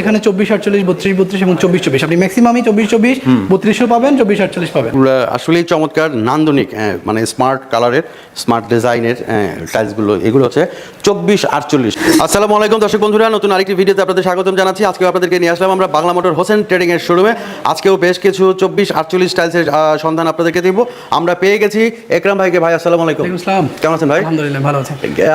এখানে চব্বিশ আটচল্লিশ বত্রিশ বত্রিশ এবং চব্বিশ চব্বিশ। আপনি ম্যাক্সিমামই চব্বিশ চব্বিশ বত্রিশও পাবেন চব্বিশ আটচল্লিশ পাবেন। আসলেই চমৎকার নান্দনিক মানে স্মার্ট কালারের স্মার্ট ডিজাইনের টাইলসগুলো এগুলো হচ্ছে চব্বিশ আটচল্লিশ। আসসালামু আলাইকুম দর্শক বন্ধুরা নতুন আরেকটি ভিডিওতে আপনাদের স্বাগতম জানাচ্ছি। আজকে আপনাদেরকে নিয়ে আসলাম আমরা বাংলা মোটর হোসেন ট্রেডিং এর শোরুমে আজকেও বেশ কিছু চব্বিশ আটচল্লিশ টাইলসের সন্ধান আপনাদেরকে দিব। আমরা পেয়ে গেছি একরাম ভাইকে। ভাই আসসালামু আলাইকুম। কেমন আছেন ভাই? আলহামদুলিল্লাহ ভালো আছে।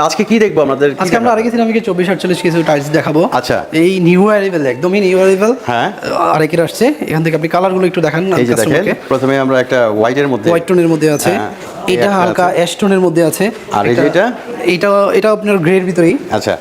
আজকে কি দেখব আমাদের? আজকে আমরা দেখাবো? আরেক চব্বিশ আটচল্লিশ কিছু টাইলস দেখাবো। আচ্ছা। এই নিউ একদমই নিউ অ্যারাইভেল হ্যাঁ। আরেকের আসছে। এখান থেকে আপনি কালারগুলো একটু দেখান এই যে দেখেন প্রথমে আমরা একটা হোয়াইটের মধ্যে হোয়াইট টোনের মধ্যে আছে। হ্যাঁ, এটা হালকা। অ্যাশ টোনের মধ্যে আছে। আর এটা- এটা? এটা আপনার গ্রের ভিতরেই। আচ্ছা।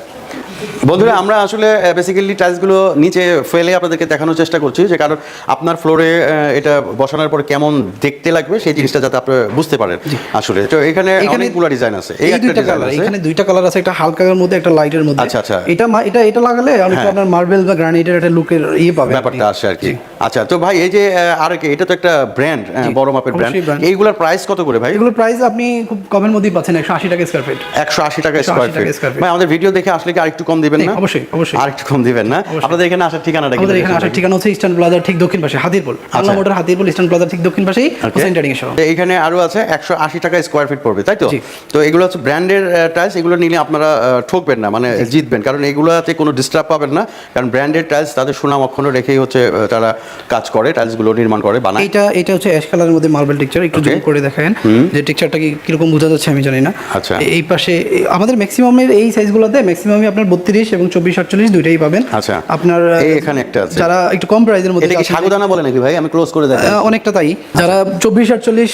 বন্ধুরা আমরা আসলে বেসিক্যালি টাইলসগুলো নিচে ফেলে আপনাদেরকে দেখানোর চেষ্টা করছি যে কারণ আপনার ফ্লোরে এটা বসানোর পর কেমন দেখতে লাগবে সেই জিনিসটা যাতে আপনি বুঝতে পারেন আসলে। তো এখানে এখানে অনেকগুলো ডিজাইন আছে। এই দুইটা কালার আছে। এখানে দুইটা কালার আছে একটা হালকার মধ্যে একটা লাইটের মধ্যে। আচ্ছা, আচ্ছা। এটা এটা এটা লাগালে হ্যাঁ। আপনার মার্বেল বা গ্রানাইটের একটা লুকের ইয়ে পাবে ব্যাপারটা আসে আর কি। আচ্ছা তো ভাই এই যে আর কি এটা তো একটা ব্র্যান্ড বড় মাপের ব্র্যান্ড এইগুলোর প্রাইস কত করে ভাই? এগুলোর প্রাইস আপনি খুব কমের মধ্যেই পাচ্ছেন একশো আশি টাকা স্কোয়ার ফিট একশো আশি টাকা 180 স্কোয়ার ফিট ভাই আমাদের ভিডিও দেখে আসলে কি আরেকটু কম দিবেন না? অবশ্যই, অবশ্যই। আরেকটু কম দিবেন না? আপনাদের এখানে আসার ঠিকানাটা কি আমাদের এখানে আসার ঠিকানা হচ্ছে ইস্টার্ন প্লাজার ঠিক দক্ষিণ পাশে হাতিরপুল। বাংলা মোটর হাতিরপুল ইস্টার্ন প্লাজার ঠিক দক্ষিণ পাশেই. হোসেন ট্রেডিং এর শোরুম এইখানে আরও আছে একশো আশি টাকা স্কোয়ার ফিট পড়বে তাই তো? তো এগুলো হচ্ছে ব্র্যান্ডের টাইলস এগুলো নিলে আপনারা ঠকবেন না মানে জিতবেন। কারণ এগুলোতে কোনো ডিস্টার্ব পাবেন না কারণ ব্র্যান্ডের টাইলস তাদের সুনাম অক্ষুণ্ণ রেখেই হচ্ছে তারা কাজ করে টাইলসগুলো নির্মাণ করে বানায়। এটা এটা হচ্ছে অ্যাশ কালারের মধ্যে মার্বেল টেক্সচার একটু জুম করে দেখেন। যে টেক্সচারটা কি কীরকম বোঝা যাচ্ছে আমি জানি না। আচ্ছা। এই পাশে আমাদের ম্যাক্সিমামের এই সাইজগুলোতে ম্যাক্সিমামই আপনার বত্রিশ এবং চব্বিশ আটচল্লিশ দুইটাই পাবেন। আচ্ছা। আপনার এখানে একটা আছে। যারা একটু কম প্রাইসের মধ্যে সাগুদানা বলে নাকি ভাই? আমি ক্লোজ করে দেখাই। অনেকটা তাই। যারা চব্বিশ আটচল্লিশ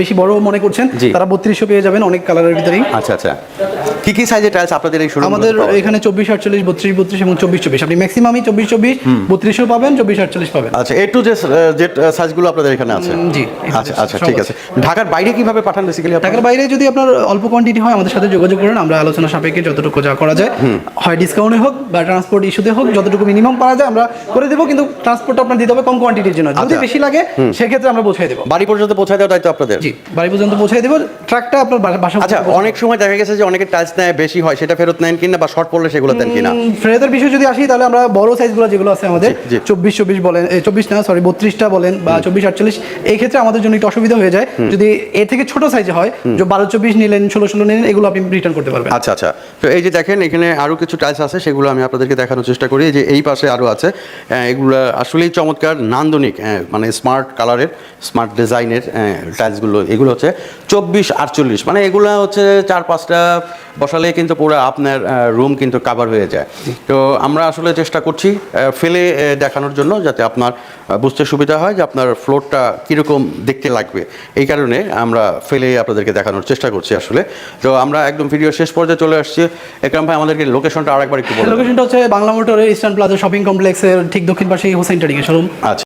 বেশি বড় মনে করছেন। তারা বত্রিশও পেয়ে যাবেন অনেক কালারের ভিতরেই। আচ্ছা আচ্ছা। কি কি সাইজের টাইলস আপনাদের এই শুরু আমাদের এখানে চব্বিশ আটচল্লিশ বত্রিশ বত্রিশ এবং চব্বিশ চব্বিশ। আপনি ম্যাক্সিমামই চব্বিশ চব্বিশ বত্রিশও পাবেন চব্বিশ আটচল্লিশ পাবেন। আচ্ছা এ টু যে যে সাইজগুলো আপনাদের এখানে আছে? জি, আচ্ছা আচ্ছা ঠিক আছে। ঢাকার বাইরে কীভাবে পাঠান বেসিক্যালি টাকার বাইরে যদি আপনার অল্প কোয়ান্টিটি হয় আমাদের সাথে যোগাযোগ করেন। আমরা আলোচনা সাপেক্ষে যতটুকু যা করা যায় হয় ডিসকাউন্টে হোক বা ট্রান্সপোর্ট ইস্যুতে হোক যতটুকু মিনিমাম পারা যায় আমরা করে দেবো। কিন্তু ট্রান্সপোর্ট আপনার দিতে হবে কম কোয়ান্টিটির জন্য। যদি আচ্ছা। বেশি লাগে সেক্ষেত্রে আমরা পৌঁছাই দেবো। বাড়ি পর্যন্ত পৌঁছায় দেওয়া দায়িত্ব আপনাদের? জি বাড়ি পর্যন্ত পৌঁছাই দেবো। ট্রাকটা আপনার বাসা আচ্ছা অনেক সময় দেখা গেছে যে অনেকে টাইলস নেয় বেশি হয় সেটা ফেরত নেন কিনা বা শর্ট পড়লে সেগুলো দেন কিনা। ফ্রেদের বিষয় যদি আসি তাহলে আমরা বড় সাইজগুলো যেগুলো আছে আমাদের। চব্বিশ চব্বিশ বলেন চব্বিশ না সরি বত্রিশটা বলেন বা চব্বিশ আটচল্লিশ এই ক্ষেত্রে আমাদের জন্য একটু অসুবিধা হয়ে যায়। যদি এর থেকে ছোট সাইজে হয় যে বারো চব্বিশ নিলেন ষোলো ষোলো নিলেন এগুলো আপনি রিটার্ন করতে পারবেন। আচ্ছা আচ্ছা। তো এই যে দেখেন এখানে আরও কিছু টাইলস আছে সেগুলো আমি আপনাদেরকে দেখানোর চেষ্টা করি। এই যে এই পাশে আরও আছে এগুলো আসলেই চমৎকার নান্দনিক মানে স্মার্ট কালারের স্মার্ট ডিজাইনের টাইলসগুলো এগুলো হচ্ছে চব্বিশ আটচল্লিশ মানে এগুলো হচ্ছে চার পাঁচটা বসালে কিন্তু পুরো আপনার রুম কিন্তু কাভার হয়ে যায়। তো আমরা আসলে চেষ্টা করছি ফেলে দেখানোর জন্য যাতে আপনার বুঝতে সুবিধা হয় যে আপনার ফ্লোরটা কীরকম দেখতে লাগবে। এই কারণে আমরা ফেলে আপনাদেরকে দেখানোর চেষ্টা করছি আসলে। তো আমরা একদম ভিডিও শেষ পর্যায়ে চলে আসছি। একরাম ভাই আমাদেরকে লোকেশনটা আরেকবার একটু লোকেশনটা হচ্ছে বাংলা মোটরের ইস্টার্ন প্লাজা শপিং কমপ্লেক্সের ঠিক দক্ষিণ পাশে হোসেন এর শোরুম আচ্ছা।